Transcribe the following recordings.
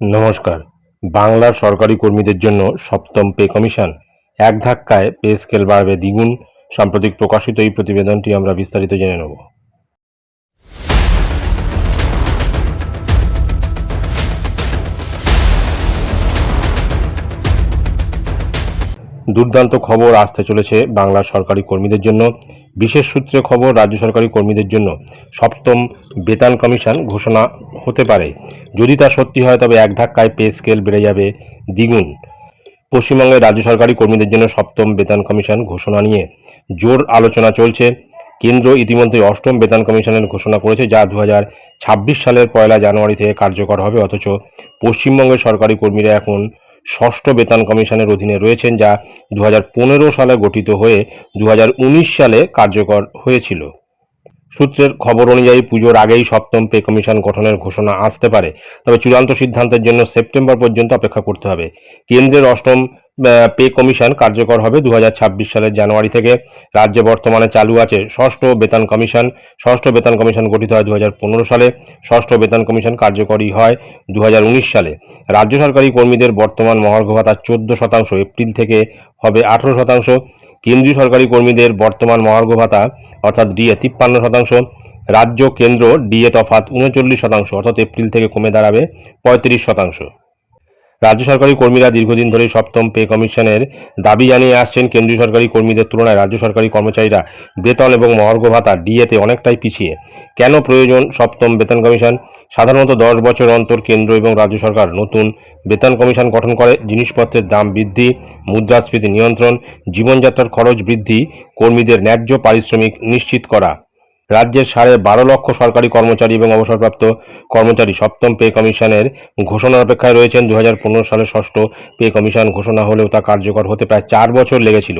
নমস্কার। বাংলার সরকারি কর্মীদের জন্য সপ্তম পে কমিশন। এক ধাক্কায় পে স্কেল বাড়বে দ্বিগুণ। সাম্প্রতিক প্রকাশিত এই প্রতিবেদনটি আমরা বিস্তারিত জেনে নেব। দুর্দান্ত খবর আসতে চলেছে বাংলার সরকারি কর্মীদের জন্য। বিশেষ সূত্রে খবর, রাজ্য সরকারি কর্মীদের জন্য সপ্তম বেতন কমিশন ঘোষণা হতে পারে। যদি তা সত্যি হয়, তবে এক ধাক্কায় পে স্কেল বেড়ে যাবে দ্বিগুণ। পশ্চিমবঙ্গে রাজ্য সরকারি কর্মীদের জন্য সপ্তম বেতন কমিশন ঘোষণা নিয়ে জোর আলোচনা চলছে। কেন্দ্র ইতিমধ্যে অষ্টম বেতন কমিশনের ঘোষণা করেছে, যা দু সালের পয়লা জানুয়ারি থেকে কার্যকর হবে, অথচ পশ্চিমবঙ্গের সরকারি কর্মীরা এখন ষষ্ঠ বেতন কমিশনের অধীনে রয়েছেন, যা দু হাজার পনেরো সালে গঠিত হয়ে দু হাজার উনিশ সালে কার্যকর হয়েছিল। সূত্রের খবর অনুযায়ী পুজোর আগেই সপ্তম পে কমিশন গঠনের ঘোষণা আসতে পারে। তবে চূড়ান্ত সিদ্ধান্তের জন্য সেপ্টেম্বর পর্যন্ত অপেক্ষা করতে হবে। কেন্দ্রের অষ্টম পে কমিশন কার্যকর হবে দু হাজার ছাব্বিশ সালের জানুয়ারি থেকে। রাজ্যে বর্তমানে চালু আছে ষষ্ঠ বেতন কমিশন। ষষ্ঠ বেতন কমিশন গঠিত হয় দু হাজার পনেরো সালে। ষষ্ঠ বেতন কমিশন কার্যকরী হয় দু হাজার উনিশ সালে। রাজ্য সরকারি কর্মীদের বর্তমান মহার্ঘ ভাতা চোদ্দ শতাংশ, এপ্রিল থেকে হবে আঠেরো শতাংশ। কেন্দ্রীয় সরকারি কর্মীদের বর্তমান মহার্ঘ ভাতা, অর্থাৎ ডিএ, তিপ্পান্ন শতাংশ। রাজ্য কেন্দ্র ডিএ তফাত উনচল্লিশ শতাংশ, অর্থাৎ এপ্রিল থেকে কমে দাঁড়াবে পঁয়ত্রিশ শতাংশ। রাজ্য সরকারি কর্মীরা দীর্ঘদিন ধরে সপ্তম পে কমিশনের দাবি জানিয়ে আসছেন। কেন্দ্রীয় সরকারি কর্মীদের তুলনায় রাজ্য সরকারি কর্মচারীরা বেতন এবং মহার্ঘ ভাতা ডিএতে অনেকটাই পিছিয়ে। কেন প্রয়োজন সপ্তম বেতন কমিশন? সাধারণত দশ বছর অন্তর কেন্দ্র এবং রাজ্য সরকার নতুন বেতন কমিশন গঠন করে। জিনিসপত্রের দাম বৃদ্ধি, মুদ্রাস্ফীতি নিয়ন্ত্রণ, জীবনযাত্রার খরচ বৃদ্ধি, কর্মীদের ন্যায্য পারিশ্রমিক নিশ্চিত করা। রাজ্যের সাড়ে বারো লক্ষ সরকারি কর্মচারী এবং অবসরপ্রাপ্ত কর্মচারী সপ্তম পে কমিশনের ঘোষণার অপেক্ষায় রয়েছেন। দু হাজার পনেরো সালের ষষ্ঠ পে কমিশন ঘোষণা হলেও তা কার্যকর হতে প্রায় চার বছর লেগেছিল।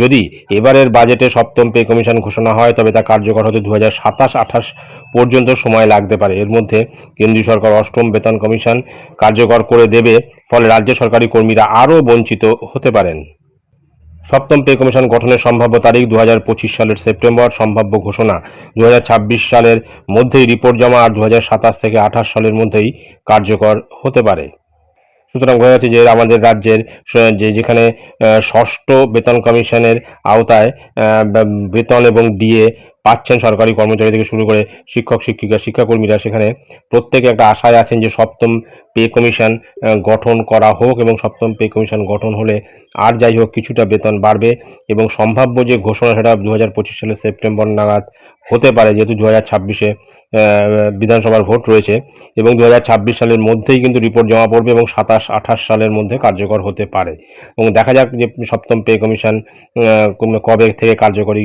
যদি এবারের বাজেটে সপ্তম পে কমিশন ঘোষণা হয়, তবে তা কার্যকর হতে দু হাজার সাতাশ আঠাশ পর্যন্ত সময় লাগতে পারে। এর মধ্যে কেন্দ্রীয় সরকার অষ্টম বেতন কমিশন কার্যকর করে দেবে, ফলে রাজ্য সরকারি কর্মীরা আরও বঞ্চিত হতে পারেন। সপ্তম পে কমিশন গঠনের সম্ভাব্য তারিখ দু হাজার পঁচিশ সালের সেপ্টেম্বর, সম্ভাব্য ঘোষণা। দু হাজার ছাব্বিশ সালের মধ্যেই রিপোর্ট জমা আর দু হাজার সাতাশ থেকে আঠাশ সালের মধ্যেই কার্যকর হতে পারে। সুতরাং বোঝা যাচ্ছে যে আমাদের রাজ্যের, যে যেখানে ষষ্ঠ বেতন কমিশনের আওতায় বেতন এবং ডিএ পাচ্ছেন সরকারি কর্মচারী থেকে শুরু করে শিক্ষক, শিক্ষিকা, শিক্ষাকর্মীরা সেখানে। প্রত্যেকে একটা আশায় আছেন যে সপ্তম পে কমিশন গঠন করা হোক এবং সপ্তম পে কমিশন গঠন হলে আর যাই হোক কিছুটা বেতন বাড়বে এবং সম্ভাব্য যে ঘোষণা সেটা দু হাজার পঁচিশ সালের সেপ্টেম্বর নাগাদ হতে পারে, যেহেতু দু হাজার ছাব্বিশে বিধানসভার ভোট রয়েছে এবং দু হাজার ছাব্বিশ সালের মধ্যেই কিন্তু রিপোর্ট জমা পড়বে এবং সাতাশ, আঠাশ সালের মধ্যে কার্যকর হতে পারে। এবং দেখা যাক যে সপ্তম পে কমিশন কবে থেকে কার্যকরী